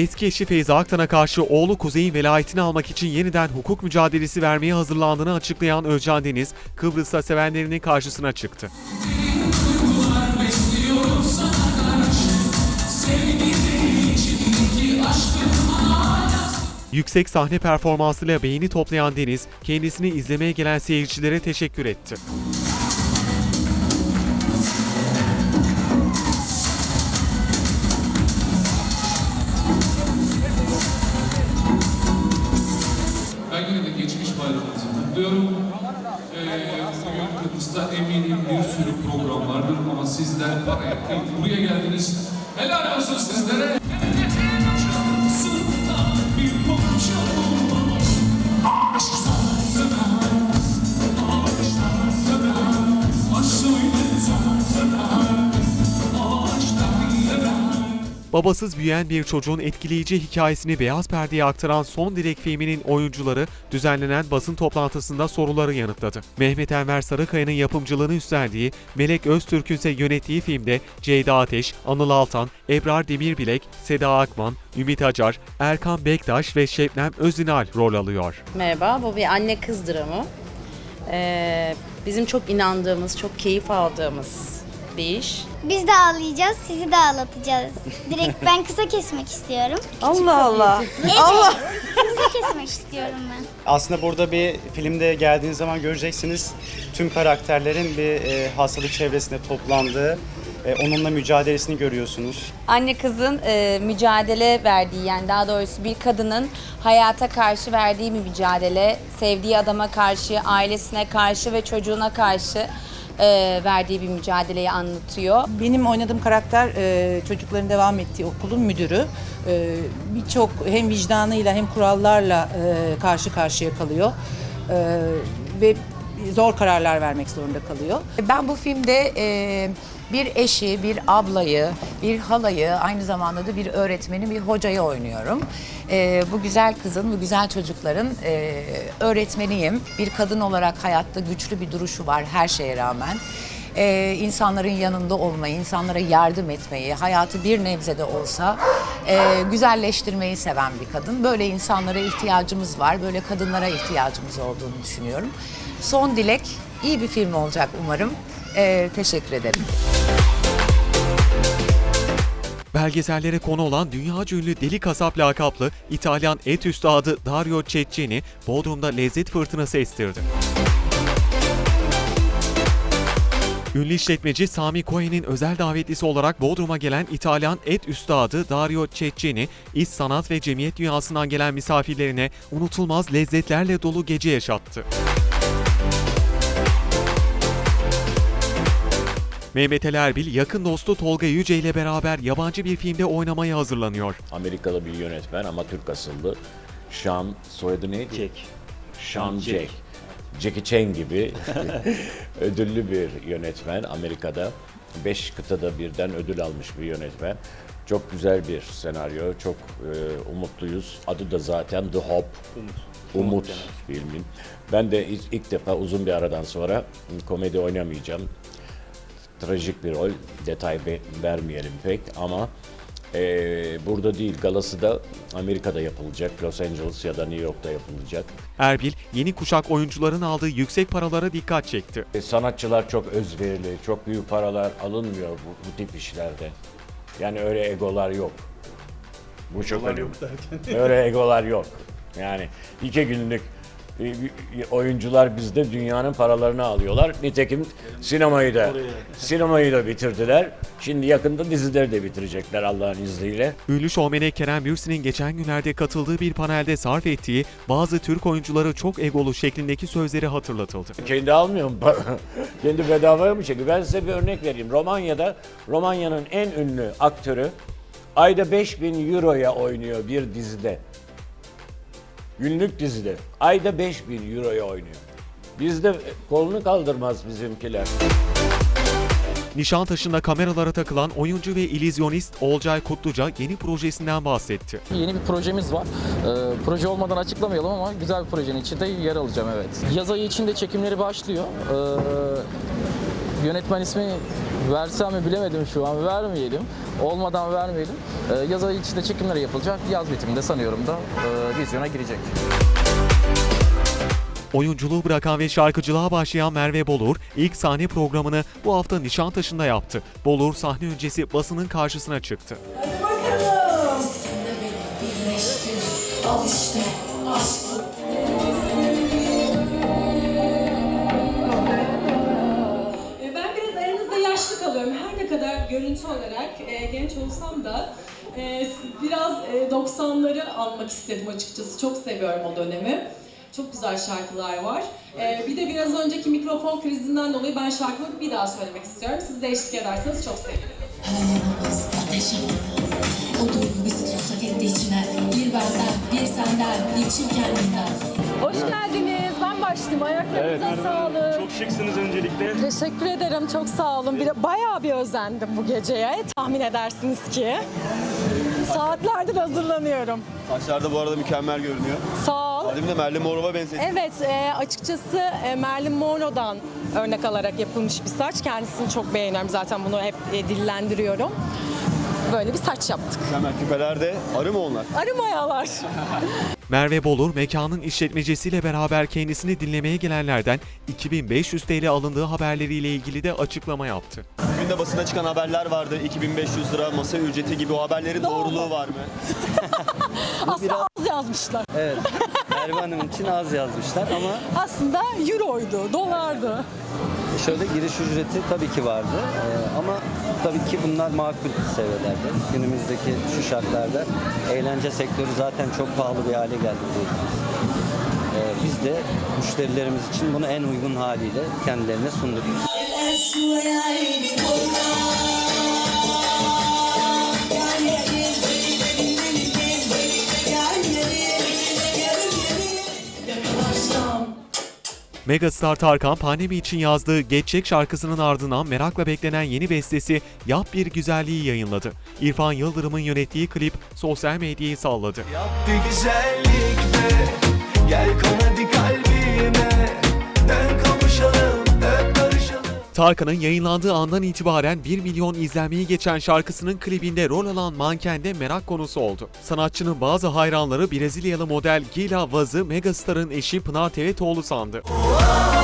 Eski eşi Feyza Aktan'a karşı oğlu Kuzey'in velayetini almak için yeniden hukuk mücadelesi vermeye hazırlandığını açıklayan Özcan Deniz, Kıbrıs'ta sevenlerinin karşısına çıktı. Yüksek sahne performansıyla beğeni toplayan Deniz, kendisini izlemeye gelen seyircilere teşekkür etti. Kutluyorum. Ee, bugün Kıbrıs'ta eminim bir sürü program vardır ama sizler paraya kıyıp buraya geldiniz. Helal olsun sizlere. Babasız büyüyen bir çocuğun etkileyici hikayesini beyaz perdeye aktaran Son Dilek filminin oyuncuları düzenlenen basın toplantısında soruları yanıtladı. Mehmet Enver Sarıkaya'nın yapımcılığını üstlendiği, Melek Öztürk'ün ise yönettiği filmde Ceyda Ateş, Anıl Altan, Ebrar Demirbilek, Seda Akman, Ümit Acar, Erkan Bektaş ve Şebnem Özinal rol alıyor. Merhaba, bu bir anne kız dramı. Ee, bizim çok inandığımız, çok keyif aldığımız bir iş. Biz de ağlayacağız, sizi de ağlatacağız. Direkt ben kısa kesmek istiyorum. Allah Allah. Allah! kısa kesmek istiyorum ben. Aslında burada bir filmde geldiğiniz zaman göreceksiniz tüm karakterlerin bir e, hastalık çevresinde toplandığı, e, onunla mücadelesini görüyorsunuz. anne kızın e, mücadele verdiği yani daha doğrusu bir kadının hayata karşı verdiği bir mücadele, sevdiği adama karşı, ailesine karşı ve çocuğuna karşı e, verdiği bir mücadeleyi anlatıyor. Benim oynadığım karakter e, çocukların devam ettiği okulun müdürü. E, Birçok hem vicdanıyla hem kurallarla e, karşı karşıya kalıyor. E, ve zor kararlar vermek zorunda kalıyor. Ben bu filmde e, bir eşi, bir ablayı, bir halayı, aynı zamanda da bir öğretmeni, bir hocayı oynuyorum. E, bu güzel kızın, bu güzel çocukların e, öğretmeniyim. Bir kadın olarak hayatta güçlü bir duruşu var her şeye rağmen. E, insanların yanında olmayı, insanlara yardım etmeyi, hayatı bir nebze de olsa e, güzelleştirmeyi seven bir kadın. Böyle insanlara ihtiyacımız var, böyle kadınlara ihtiyacımız olduğunu düşünüyorum. Son Dilek iyi bir film olacak umarım. E, teşekkür ederim. Belgesellere konu olan dünyaca ünlü Deli Kasap lakaplı İtalyan et üstadı Dario Cecchini, Bodrum'da lezzet fırtınası estirdi. Ünlü işletmeci Sami Cohen'in özel davetlisi olarak Bodrum'a gelen İtalyan et üstadı Dario Cecchini, iş sanat ve cemiyet dünyasından gelen misafirlerine unutulmaz lezzetlerle dolu gece yaşattı. Mehmet Ali Erbil, yakın dostu Tolga Yüce ile beraber yabancı bir filmde oynamaya hazırlanıyor. Amerikalı bir yönetmen ama Türk asıllı. Sean, soyadı neydi? Jack. Sean Jack. Jackie Chan gibi ödüllü bir yönetmen Amerika'da. Beş kıtada birden ödül almış bir yönetmen. Çok güzel bir senaryo, çok e, umutluyuz. Adı da zaten The Hope. Umut. Umut filmin. Ben de ilk, ilk defa uzun bir aradan sonra komedi oynamayacağım trajik bir rol. Detay vermeyelim pek ama eee, burada değil galası da Amerika'da yapılacak. Los Angeles ya da New York'ta yapılacak. Erbil, yeni kuşak oyuncuların aldığı yüksek paralara dikkat çekti. E, sanatçılar çok özverili, çok büyük paralar alınmıyor bu, bu tip işlerde. Yani öyle egolar yok. Bu çok önemli. öyle egolar yok. Yani iki günlük e, oyuncular bizde dünyanın paralarını alıyorlar. Nitekim sinemayı da sinemayı da bitirdiler. Şimdi yakında dizileri de bitirecekler Allah'ın izniyle. Ünlü şovmene Kerem Bürsin'in geçen günlerde katıldığı bir panelde sarf ettiği bazı Türk oyuncuları çok egolu şeklindeki sözleri hatırlatıldı. Kendi almıyor mu? Kendi bedavaya mı çekiyor? Ben size bir örnek vereyim. Romanya'da Romanya'nın en ünlü aktörü ayda 5000 euroya oynuyor bir dizide. Günlük dizide. Ayda 5000 euroya oynuyor. Bizde kolunu kaldırmaz bizimkiler. Nişantaşı'nda kameralara takılan oyuncu ve illüzyonist Olcay Kutluca yeni projesinden bahsetti. Yeni bir projemiz var. Ee, proje olmadan açıklamayalım ama güzel bir projenin içinde yer alacağım evet. Yaz ayı içinde çekimleri başlıyor. Ee, yönetmen ismi Versem mi bilemedim şu an. Vermeyelim. Olmadan vermeyelim. Ee, yaz ayı içinde çekimleri yapılacak. Yaz bitiminde sanıyorum da e, vizyona girecek. Oyunculuğu bırakan ve şarkıcılığa başlayan Merve Bolur ilk sahne programını bu hafta Nişantaşı'nda yaptı. Bolur sahne öncesi basının karşısına çıktı. E, olarak e, genç olsam da e, biraz e, 90'ları almak istedim açıkçası. Çok seviyorum o dönemi. Çok güzel şarkılar var. E, bir de biraz önceki mikrofon krizinden dolayı ben şarkımı bir daha söylemek istiyorum. Siz de eşlik ederseniz çok sevinirim. O duygu bizi tutsak etti içine Bir benden, bir senden, bir çift kendinden Hoş geldiniz. Ben başlayayım. Ayaklarınıza sağlık. Çok şıksınız öncelikle. Teşekkür ederim. Çok sağ olun. Bir, bayağı bir özendim bu geceye. Tahmin edersiniz ki. Saatlerdir hazırlanıyorum. Saçlar da bu arada mükemmel görünüyor. Sağ ol. Adem de Marilyn Monroe'a benzetti. Evet, e, açıkçası e, Marilyn Monroe'dan örnek alarak yapılmış bir saç. Kendisini çok beğeniyorum. Zaten bunu hep e, dillendiriyorum. Böyle bir saç yaptık. Mükemmel küpeler de arı mı onlar? Arı mayalar. Merve Bolur mekanın işletmecisiyle beraber kendisini dinlemeye gelenlerden 2500 TL alındığı haberleriyle ilgili de açıklama yaptı. Bugün de basına çıkan haberler vardı. 2500 lira masa ücreti gibi o haberlerin doğruluğu var mı? Aslında az yazmışlar. Evet. Merve Hanım için az yazmışlar ama Aslında euroydu, dolardı. Şöyle giriş ücreti tabii ki vardı. Ee, ama tabii ki bunlar makul seviyelerdi. Günümüzdeki şu şartlarda eğlence sektörü zaten çok pahalı bir hale geldi biliyorsunuz. Ee, biz de müşterilerimiz için bunu en uygun haliyle kendilerine sunduk. Megastar Tarkan pandemi için yazdığı Geçecek şarkısının ardından merakla beklenen yeni bestesi Yap Bir Güzelliği yayınladı. İrfan Yıldırım'ın yönettiği klip sosyal medyayı salladı. bir güzellik be Gel kon kalbime Tarkan'ın yayınlandığı andan itibaren 1 milyon izlenmeyi geçen şarkısının klibinde rol alan manken de merak konusu oldu. Sanatçının bazı hayranları Brezilyalı model Gila Vaz'ı Megastar'ın eşi Pınar Tevetoğlu sandı. Oh,